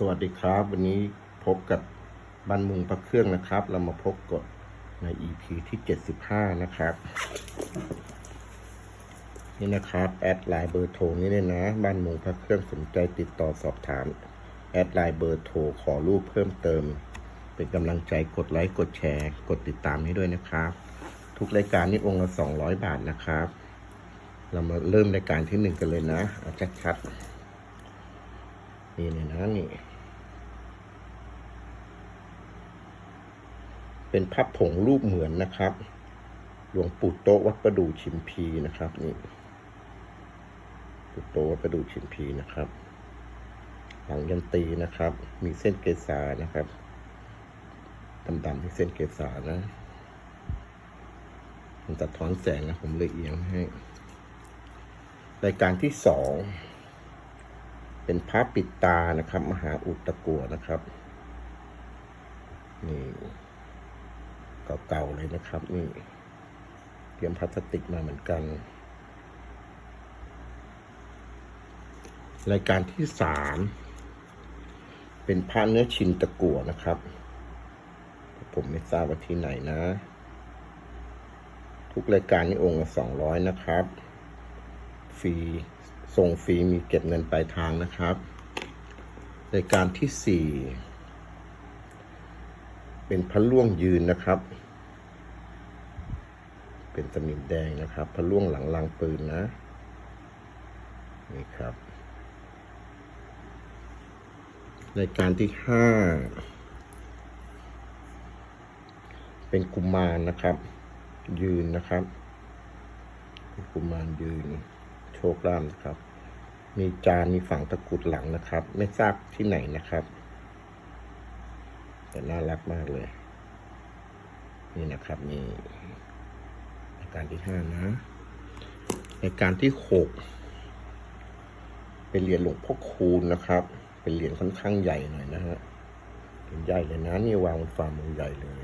สวัสดีครับ วันนี้พบกับบันมุงพระเครื่องนะครับ เรามาพบกดใน EP ที่ 75 นะครับ นี่นะครับ แอดไลน์เบอร์โทรนี่เลยนะ บ้านมุงพระเครื่องสนใจติดต่อสอบถาม แอดไลน์เบอร์โทรขอรูปเพิ่มเติม เป็นกำลังใจกดไลค์กดแชร์ กดติดตามให้ด้วยนะครับ ทุกรายการนี้องค์ละ200 บาทนะครับ เรามาเริ่มรายการที่หนึ่งกันเลยนะเอาชัดๆ นี่เลยนะนี่ เป็นพับผงรูปเหมือนนะครับ หลวงปู่โตวัดประดู่ชิมพีนะครับ นี่ปู่โตวัดประดู่ชิมพีนะครับ หลังยันตีนะครับ มีเส้นเกษานะครับดำๆที่เส้นเกษานะมันสะท้อนแสงนะผมเลยเอียงให้ รายการที่สอง เป็นพระปิดตานะครับ มหาอุตตะกัวนะครับ นี่เก่าๆเลยนะครับ นี่เตรียมพลาสติกมาเหมือนกัน รายการที่สามเป็นพระเนื้อชินตะกัวนะครับ ผมไม่ทราบว่าที่ไหนนะ ทุกรายการนี้องค์ละสองร้อยนะครับ ฟรี ส่งฟรีมีเก็บเงินปลายทางนะครับรายการที่สี่เป็นพระล่วงยืนนะครับ เป็นสนิมแดงนะครับพระล่วงหลังลางปืนนะ นี่ครับรายการที่ห้าเป็นกุมารนะครับ ยืนนะครับ กุมารยืนโชคลาภนะครับ มีจานมีฝังตะกุดหลังนะครับ ไม่ทราบที่ไหนนะครับ แต่น่ารักมากเลย นี่นะครับนี่รายการที่ห้านะรายการที่หกเป็นเหรียญหลวงพ่อคูณนะครับ เป็นเหรียญค่อนข้างใหญ่หน่อยนะฮะเหรียญใหญ่เลยนะนี่วางบนฝ่ามือใหญ่เลย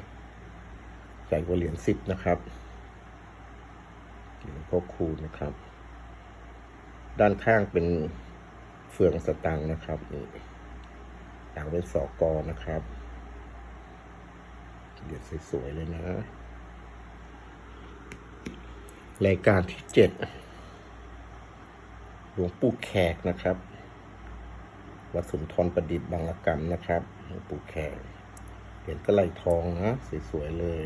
ใหญ่กว่าเหรียญสิบนะครับเหรียญหลวงพ่อคูณนะครับ ด้านข้างเป็นเฟืองสตังค์นะครับนี่หลังเป็นสอกอนะครับ เดี๋ยวสวยๆเลยนะรายการที่เจ็ดหลวงปู่แขกนะครับ วัดสุนทรประดิษฐ์บางระกรรมนะครับหลวงปู่แขกเหรียญกระไหลทองนะ สวย ๆ เลย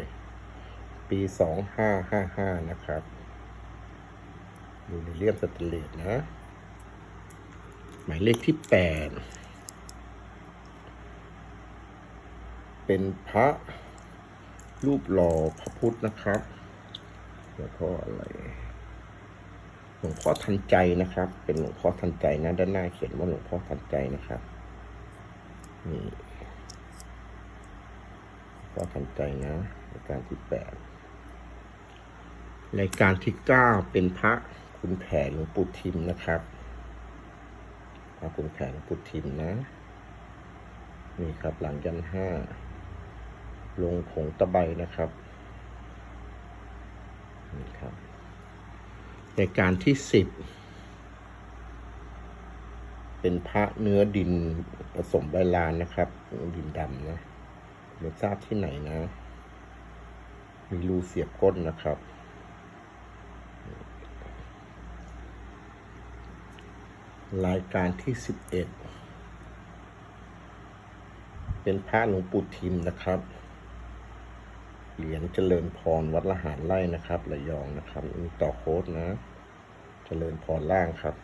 ปีสองห้าห้าห้านะครับ อยู่ในเลี่ยมสแตนเลสนะ หมายเลขที่แปดเป็นพระรูปหล่อพระพุทธนะครับแล้วก็ออะไรหลวงพ่อทันใจนะครับ เป็นหลวงพ่อทันใจนะด้านหน้าเขียนว่าหลวงพ่อทันใจนะครับนี่หลวงพ่อทันใจนะรายการที่แปดรายการที่เก้าเป็นพระ คุณแผนหลวงปู่ทิมนะครับพระคุณแผนหลวงปู่ทิมนะ นี่ครับหลังยันห้า ลงผงตะไบนะครับ นี่ครับรายการที่สิบ เป็นพระเนื้อดินผสมใบลานนะครับ ดินดำนะไม่ทราบที่ไหนนะ มีรูเสียบก้นนะครับ รายการที่สิบเอ็ดเป็นพระหลวงปู่ทิมนะครับ เหรียญเจริญพรวัดละหารไร่นะครับระยองนะครับมีต่อโค้ดนะ เจริญพรล่างครับ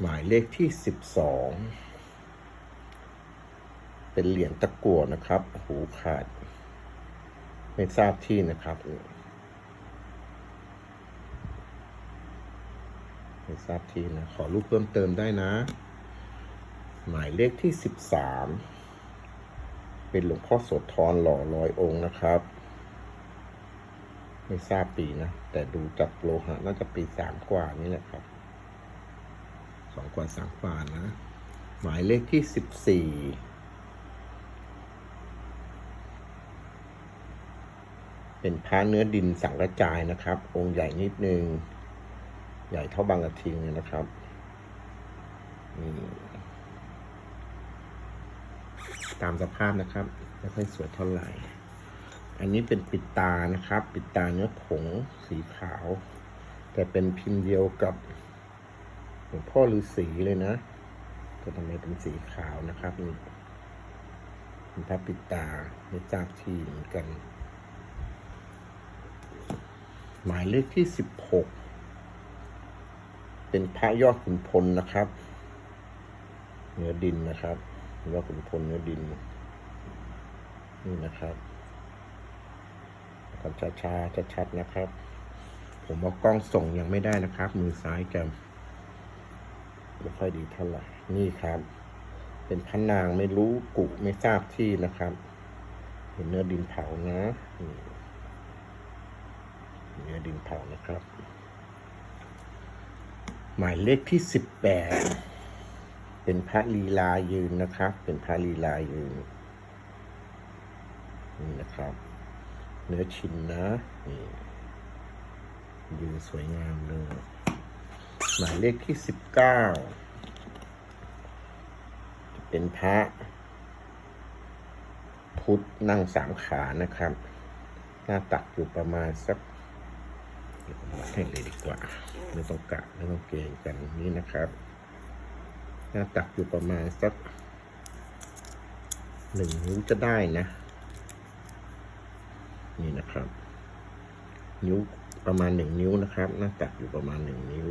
หมายเลขที่สิบสองเป็นเหรียญตะกั่วนะครับ หูขาด ไม่ทราบที่นะครับ ไม่ทราบที่นะ ขอรูปเพิ่มเติมได้นะ หมายเลขที่สิบสามเป็นหลวงพ่อโสธรหล่อร้อยองค์นะครับ ไม่ทราบปีนะ แต่ดูจากโลหะน่าจะปีสามกว่านี่แหละครับสองกว่าสามกว่านะ หมายเลขที่สิบสี่เป็นพระเนื้อดินสังกระจายนะครับ องค์ใหญ่นิดนึง ใหญ่เท่าบางกระทิงเลยนะครับนี่ตามสภาพนะครับไม่ค่อยสวยเท่าไหร่ อันนี้เป็นปิดตานะครับ ปิดตาเนื้อผงสีขาว แต่เป็นพิมพ์เดียวกับหลวงพ่อฤาษีเลยนะก็ทำไมเป็นสีขาวนะครับนี่เป็นพระปิดตาไม่ทราบที่เหมือนกัน หมายเลขที่สิบหก เป็นพระยอดขุนพลนะครับ เนื้อดินนะครับยอดขุนพลเนื้อดิน นี่นะครับกันช้าๆชัดๆนะครับ ผมว่ากล้องส่งยังไม่ได้นะครับ มือซ้ายจะไม่ค่อยดีเท่าไหร่นี่ครับ เป็นพระนางไม่รู้กุไม่ทราบที่นะครับเป็นเนื้อดินเผานะเนื้อดินเผานะครับ หมายเลขที่สิบแปดเป็นพระลีลายืนนะครับ เป็นพระลีลายืนนี่นะครับ เนื้อชิ้นนะนี่ยืนสวยงามเลยหมายเลขที่สิบเก้าเป็นพระ พุทธนั่งสามขานะครับ หน้าตักอยู่ประมาณสัก ให้เลยดีกว่าไม่ต้องกะไม่ต้องเกรงกันนี่นะครับหน้าตักอยู่ประมาณสักหนึ่งนิ้วจะได้นะ นี่นะครับ นิ้วประมาณหนึ่งนิ้วนะครับ หน้าตักอยู่ประมาณหนึ่งนิ้ว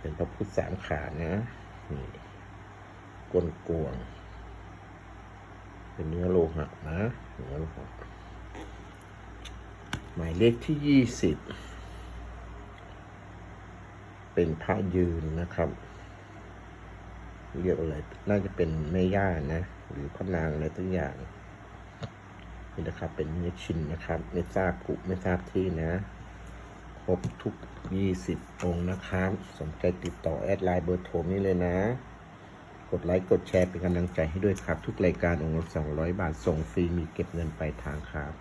เป็นพระพุทธสามขานะนี่ก้นกวง เป็นเนื้อโลหะนะเนื้อโลหะ หมายเลขที่ยี่สิบเป็นพระยืนนะครับ เรียกอะไร น่าจะเป็นแม่ย่านะ หรือพระนางอะไรตัวอย่าง นี่นะครับ เป็นเนื้อชิ้นนะครับ ไม่ทราบกุไม่ทราบที่นะ ครบทุก20องค์นะครับ สนใจติดต่อแอดไลน์เบอร์โทรนี้เลยนะ กดไลค์ กดแชร์เป็นกำลังใจให้ด้วยครับ ทุกรายการองค์ละ200บาท ส่งฟรีมีเก็บเงินปลายทางครับ